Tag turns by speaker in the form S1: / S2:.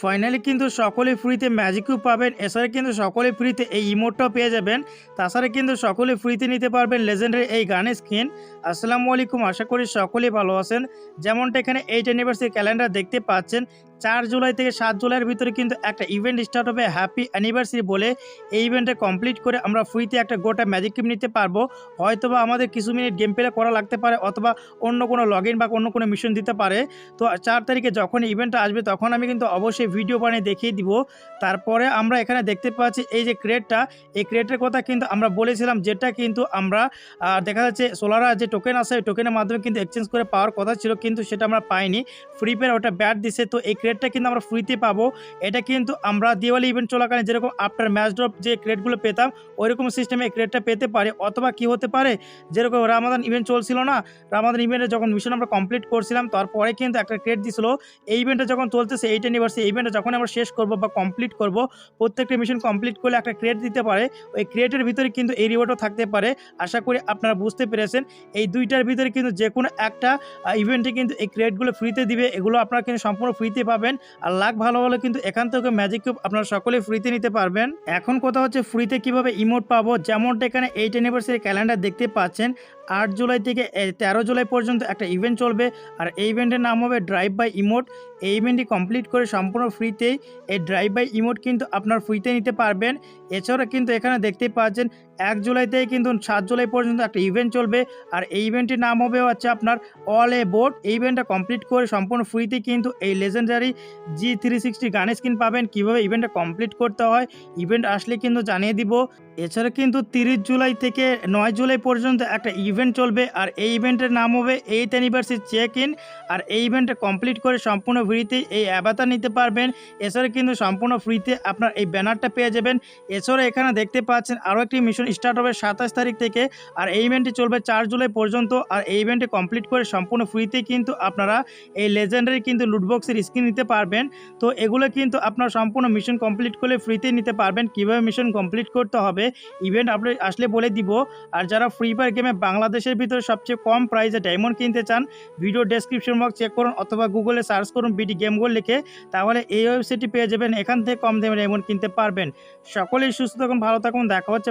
S1: Finally কিন্তু সকলে ফ্রিতে ম্যাজিক কিউব পাবেন, এছাড়া কিন্তু সকলে ফ্রিতে এই ইমোটটাও পেয়ে যাবেন। তাছাড়া কিন্তু সকলে ফ্রিতে নিতে পারবেন লেজেন্ডের এই গানের স্কিন আসসালামু আলাইকুম, আশা করি সকলেই ভালো আছেন। যেমনটা এখানে এইট অ্যানিভার্সারি ক্যালেন্ডার দেখতে পাচ্ছেন, চার জুলাই থেকে সাত জুলাইয়ের ভিতরে কিন্তু একটা ইভেন্ট স্টার্ট হবে হ্যাপি অ্যানিভার্সারি বলে। এই ইভেন্টটা কমপ্লিট করে আমরা ফ্রিতে একটা গোটা ম্যাজিক কিউব নিতে পারব। হয়তোবা আমাদের কিছু মিনিট গেম প্লে করা লাগতে পারে, অথবা অন্য কোনো লগ বা অন্য কোনো মিশন দিতে পারে। তো চার তারিখে যখন ইভেন্টটা আসবে, তখন আমি কিন্তু অবশ্যই ভিডিও বানিয়ে দেখিয়ে দিব। তারপরে আমরা এখানে দেখতে পাচ্ছি এই যে ক্রেডটা এই ক্রেডের কথা কিন্তু আমরা বলেছিলাম, যেটা কিন্তু আমরা দেখা যাচ্ছে সোলারা যে টোকেন আছে, ওই টোকেনের মাধ্যমে কিন্তু এক্সচেঞ্জ করে পাওয়ার কথা ছিল, কিন্তু সেটা আমরা পাইনি। ফ্রি ফায়ার ওটা ব্যাট দিছে, তো এই ক্রেডটা কিন্তু আমরা ফ্রিতে পাবো। এটা কিন্তু আমরা দিওয়ালি ইভেন্ট চলাকালীন যেরকম আফটার ম্যাচ ড্রপ যে ক্রেডগুলো পেতাম, ওইরকম সিস্টেমে এই ক্রেডটা পেতে পারে। অথবা কি হতে পারে, যেরকম রামাদান ইভেন্ট চলছিল না রামাদান ইভেন্টে যখন মিশন আমরা কমপ্লিট করছিলাম, তারপরে কিন্তু একটা ক্রেড দিছিল। এই ইভেন্টটা যখন চলতেছে, এইট অ্যানিভার্সারি এই ইভেন্টটা যখন আমরা শেষ করব বা কমপ্লিট করব, প্রত্যেকটা মিশন কমপ্লিট করলে একটা ক্রেড দিতে পারে। ওই ক্রেডের ভিতরে কিন্তু এই রিওয়ার্ডও থাকতে পারে। আশা করি আপনারা বুঝতে পেরেছেন। এই দুইটার ভিতরে কিন্তু যে কোনো একটা ইভেন্টে কিন্তু এই ক্রেডগুলো ফ্রিতে দিবে। এগুলো আপনারা কিন্তু সম্পূর্ণ ফ্রিতে পাবেন। আর লাখ ভালো হলে কিন্তু এখান থেকে ম্যাজিক কিউব আপনারা সকলেই ফ্রিতে নিতে পারবেন। এখন কথা হচ্ছে ফ্রিতে কীভাবে ইমোট পাবো? যেমনটা এখানে এইট অ্যানিভার্সারি ক্যালেন্ডার দেখতে পাচ্ছেন। আট জুলাই থেকে তেরো জুলাই পর্যন্ত একটা ইভেন্ট চলবে। আর এই ইভেন্টের নাম হবে ড্রাইভ বাই ইমোট এই ইভেন্টটি কমপ্লিট করে সম্পূর্ণ ফ্রিতেই এই ড্রাইভ বাই ইমোট কিন্তু আপনার ফ্রিতে নিতে পারবেন। এছাড়া কিন্তু এখানে দেখতে পাচ্ছেন এক জুলাই থেকে কিন্তু সাত জুলাই পর্যন্ত একটা ইভেন্ট চলবে। আর এই ইভেন্টের নাম হবে হচ্ছে আপনার অল এ বোর্ড এই ইভেন্টটা কমপ্লিট করে সম্পূর্ণ ফ্রিতে কিন্তু এই লেজেন্ডারি জি থ্রি সিক্সটি গানের স্কিন পাবেন। কীভাবে ইভেন্টটা কমপ্লিট করতে হয় ইভেন্ট আসলে কিন্তু জানিয়ে দিব। এছাড়া কিন্তু তিরিশ জুলাই থেকে নয় জুলাই পর্যন্ত একটা ইভেন্ট চলবে। আর এই ইভেন্টের নাম হবে এইট অ্যানিভার্সারি চেক ইন আর এই ইভেন্টটা কমপ্লিট করে সম্পূর্ণ ফ্রিতে এই অ্যাবাতা নিতে পারবেন। এছাড়া কিন্তু সম্পূর্ণ ফ্রিতে আপনার এই ব্যানারটা পেয়ে যাবেন। এছাড়া এখানে দেখতে পাচ্ছেন আরও একটি মিশন স্টার্ট হবে সাতাশ তারিখ থেকে। আর এই ইভেন্টটি চলবে চার জুলাই পর্যন্ত। আর এই ইভেন্টটি কমপ্লিট করে সম্পূর্ণ ফ্রিতে কিন্তু আপনারা এই লেজেন্ডারি কিন্তু লুটবক্সের স্ক্রিন নিতে পারবেন। তো এগুলো কিন্তু আপনার সম্পূর্ণ মিশন কমপ্লিট করলে ফ্রিতে নিতে পারবেন। কীভাবে মিশন কমপ্লিট করতে হবে ইভেন্ট আপনি আসলে বলে দিব। আর যারা ফ্রি ফায়ার গেমে বাংলাদেশের ভিতরে সবচেয়ে কম প্রাইসে ডায়মন্ড কিনতে চান ভিডিও ডেসক্রিপশন বক্স চেক করুন অথবা গুগলে সার্চ করুন বিডি গেম গোল লিখে, তাহলে এই ওয়েবসাইটটি পেয়ে যাবেন। এখান থেকে কম দামে ডায়মন্ড কিনতে পারবেন। সকলেই সুস্থ থাকুন, ভালো থাকুন। দেখা হচ্ছে